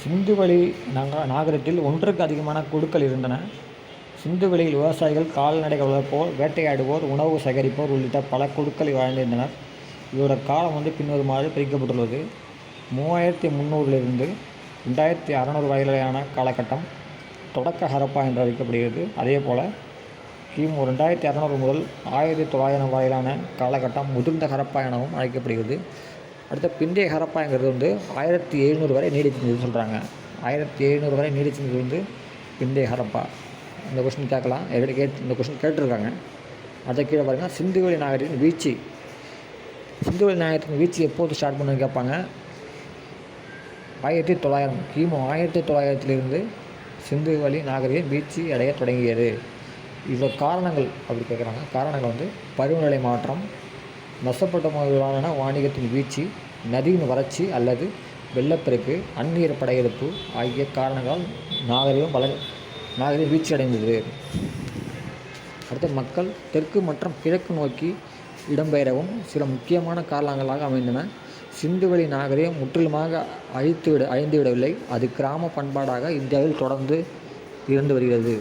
சிந்துவெளி நாக நாகரிகத்தில் ஒன்றுக்கு அதிகமான குழுக்கள் இருந்தன. சிந்துவெளியில் விவசாயிகள் கால்நடைகள் வளர்ப்போர் வேட்டையாடுவோர் உணவு சேகரிப்போர் உள்ளிட்ட பல குழுக்கள் வாழ்ந்திருந்தனர். இதோட காலம் வந்து பின்வருமாறு பிரிக்கப்பட்டுள்ளது. மூவாயிரத்தி முந்நூறிலிருந்து ரெண்டாயிரத்தி அறநூறு வரையிலான காலகட்டம் தொடக்க ஹரப்பா என்று அழைக்கப்படுகிறது. அதே போல் கிமு ரெண்டாயிரத்தி அறநூறு முதல் ஆயிரத்தி தொள்ளாயிரம் வரையிலான காலகட்டம் முதிர்ந்த ஹரப்பா எனவும் அழைக்கப்படுகிறது. அடுத்த பிந்தைய ஹரப்பாங்கிறது வந்து ஆயிரத்தி எழுநூறு வரை நீடிச்சிருந்ததுன்னு சொல்கிறாங்க ஆயிரத்தி எழுநூறு வரை நீடிச்சிருந்தது வந்து பிந்தைய ஹரப்பா. இந்த கொஸ்டின் கேட்கலாம். எப்படி கேட் இந்த கொஸ்டின் கேட்டிருக்காங்க. அதை கீழே பாருங்கள் சிந்துவெளி நாகரின் வீழ்ச்சி. சிந்துவெளி நாகரின் வீழ்ச்சி எப்போது ஸ்டார்ட் பண்ணுன்னு கேட்பாங்க. ஆயிரத்தி தொள்ளாயிரம் கிமு ஆயிரத்தி தொள்ளாயிரத்திலிருந்து சிந்துவெளி நாகரிகம் வீழ்ச்சி அடைய தொடங்கியது. இவ்வளோ காரணங்கள் அப்படி கேட்குறாங்க. காரணங்கள் வந்து பருவநிலை மாற்றம் மெசப்பட்டோமாவிலான வாணிகத்தின் வீழ்ச்சி நதியின் வறட்சி அல்லது வெள்ளப்பெருக்கு அந்நியர் படையெடுப்பு ஆகிய காரணங்களால் நாகரிகம் வளர் நாகரிகம் வீழ்ச்சி அடைந்தது அடுத்து மக்கள் தெற்கு மற்றும் கிழக்கு நோக்கி இடம்பெயரவும் சில முக்கியமான காரணங்களாக அமைந்தன. சிந்துவெளி நாகரிகம் முற்றிலுமாக அழித்துவிட அழிந்துவிடவில்லை. அது கிராம பண்பாடாக இந்தியாவில் தொடர்ந்து இருந்து வருகிறது.